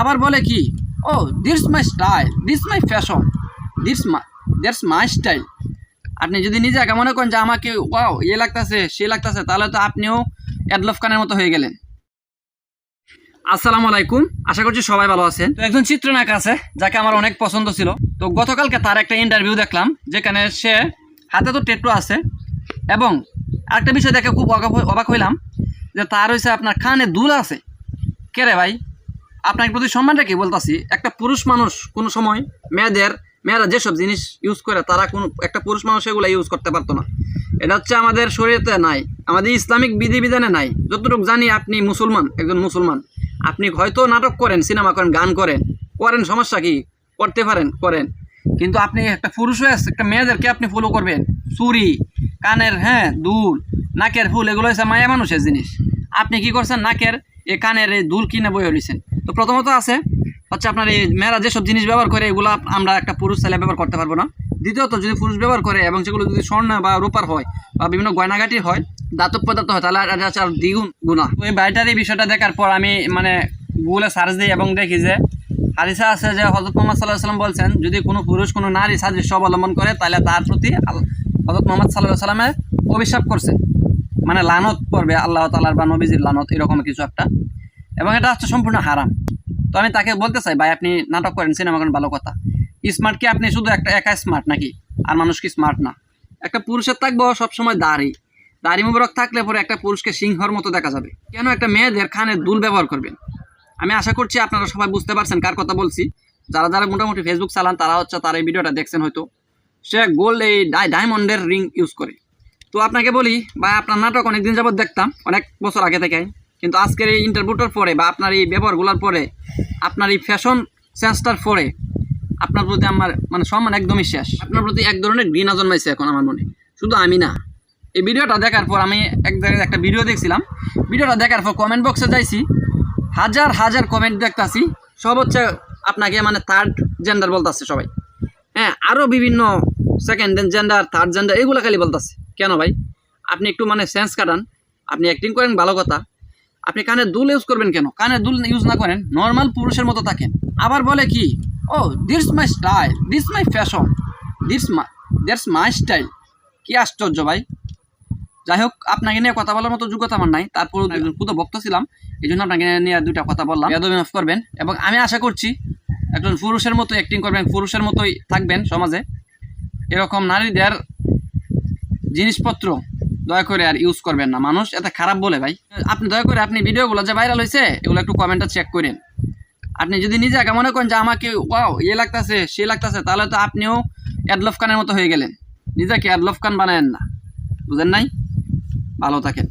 আবার বলে কি, ও this my style this my fashion this my that's my style আপনি যদি নিজে একা মনে করেন যে আমাকে, ওয়াও ইয়ে লাগতেছে, সে লাগতেছে, তাহলে তো আপনিও অ্যাডলফ খানের মতো হয়ে গেলেন। আসসালামু আলাইকুম, আশা করছি সবাই ভালো আছেন। তো একজন চিত্রনায়ক আছে, যাকে আমার অনেক পছন্দ ছিল। তো গতকালকে তার একটা ইন্টারভিউ দেখলাম, যেখানে সে হাতে তো টেটু আছে। এবং আরেকটা বিষয় দেখে খুব অবাক হইলাম যে তার হয়েছে আপনার কানে দুল আছে। কে রে ভাই? আপনার প্রতি সম্মান রেখে বলতাছি? একটা পুরুষ মানুষ কোনো সময় মেয়েদের, মেয়েরা যেসব জিনিস ইউজ করে, তারা কোনো, একটা পুরুষ মানুষ এগুলো ইউজ করতে পারতো না। এটা হচ্ছে আমাদের শরীরেতে নাই, আমাদের ইসলামিক বিধিবিধানে নাই। যতটুকু জানি আপনি মুসলমান, একজন মুসলমান। আপনি হয়তো নাটক করেন, সিনেমা করেন, গান করেন করেন, সমস্যা কি? করতে পারেন, করেন। কিন্তু আপনি একটা পুরুষ হয়ে একটা মেয়েদেরকে আপনি ফলো করবেন। চুরি, কানের হ্যাঁ দুল, নাকের ফুল, এগুলো হচ্ছে মায়া মানুষের জিনিস। আপনি কি করছেন? নাকের এই কানের এই দুল কিনে বই হয়েছেন তো প্রথমত আছে হচ্ছে আপনার এই মেয়েরা যেসব জিনিস ব্যবহার করে, এগুলো আমরা একটা পুরুষ ছেলে ব্যবহার করতে পারব না। দ্বিতীয়ত, যদি পুরুষ ব্যবহার করে এবং সেগুলো যদি স্বর্ণ বা রূপার হয় বা বিভিন্ন গয়নাগাটির হয়, দাতব পদার্থ হয়, তাহলে এটা হচ্ছে আর দ্বিগুণ গুণা ওই বাড়িটার এই বিষয়টা দেখার পর আমি মানে গুগলে সার্চ দিই এবং দেখি যে হাদিসা আছে যে হজরত মোহাম্মদ সাল্লাহ সাল্লাম বলছেন, যদি কোনো পুরুষ, কোনো নারী সাদৃশ্য অবলম্বন করে, তাহলে তার প্রতি হজরত মোহাম্মদ সাল্লাহ সাল্লামের অভিশাপ করছে। মানে লানত পড়বে আল্লাহ তালার বা নবীজির লানত, এরকম কিছু একটা। এবং এটা হচ্ছে সম্পূর্ণ হারাম। তো আমি তাকে বলতে চাই, ভাই, আপনি নাটক করেন, সিনেমা করেন, ভালো কথা। স্মার্ট কি আপনি শুধু একটা একা স্মার্ট নাকি? আর মানুষ কি স্মার্ট না? একটা পুরুষের থাকব সবসময় দাড়ি। দাড়ি মুবারক থাকলে পরে একটা পুরুষকে সিংহর মতো দেখা যাবে। কেন একটা মেয়েদের খানে দুল ব্যবহার করবেন? আমি আশা করছি আপনারা সবাই বুঝতে পারছেন কার কথা বলছি। যারা যারা মোটামুটি ফেসবুক চালান, তারা হচ্ছে তার এই ভিডিওটা দেখছেন হয়তো। সে গোল্ড এই ডায়মন্ডের রিং ইউজ করে। তো আপনাকে বলি বা আপনার নাটক অনেকদিন যাবত দেখতাম, অনেক বছর আগে থেকে কিন্তু আজকের এই ইন্টারভিউটার পরে বা আপনার এই ব্যবহারগুলোর পরে, আপনার এই ফ্যাশন সেন্সটার পরে আপনার প্রতি আমার মানে সম্মান একদমই শেষ। আপনার প্রতি এক ধরনের ঘৃণা জন্মাইছে এখন আমার মনে। শুধু আমি না। এই ভিডিওটা দেখার পর আমি এক জায়গায় একটা ভিডিও দেখছিলাম। ভিডিওটা দেখার পর কমেন্ট বক্সে যাইছি। হাজার হাজার কমেন্ট দেখতাছি। সব হচ্ছে আপনাকে মানে থার্ড জেন্ডার বলতেছে সবাই। হ্যাঁ আরও বিভিন্ন সেকেন্ড জেন্ডার থার্ড জেন্ডার এগুলো খালি বলতেছে। কেন ভাই? আপনি একটু মানে সেন্স কাটান। আপনি অ্যাক্টিং করেন, ভালো কথা। আপনি কানে দুল ইউজ করবেন কেন? কানে দুল ইউজ না করেন নর্মাল পুরুষের মতো থাকেন। আবার বলে কি ও this my style this my fashion this my that's my style কি আশ্চর্য ভাই। যাই হোক আপনাকে নিয়ে কথা বলার মতো যোগ্যতা আমার নাই তারপর একজন পুতো ভক্ত ছিলাম এই জন্য আপনাকে নিয়ে দুইটা কথা বললাম। বেদবি মাফ করবেন এবং আমি আশা করছি একজন পুরুষের মতো অ্যাক্টিং করবেন পুরুষের মতোই থাকবেন সমাজে। এরকম নারীদের জিনিসপত্র দয়া করে আর ইউজ করবেন না। মানুষ এত খারাপ বলে ভাই। আপনি দয়া করে আপনি ভিডিওগুলো যে ভাইরাল হয়েছে এগুলো একটু কমেন্টটা চেক করেন। আপনি যদি নিজে আগে মনে করেন যে আমাকে ওয়াও ইয়ে লাগতেছে, সে লাগতেছে, তাহলে তো আপনিও অ্যাডলফ খানের মতো হয়ে গেলেন। নিজেকে অ্যাডলফ খান বানায়েন না। বুঝেন নাই? ভালো থাকেন।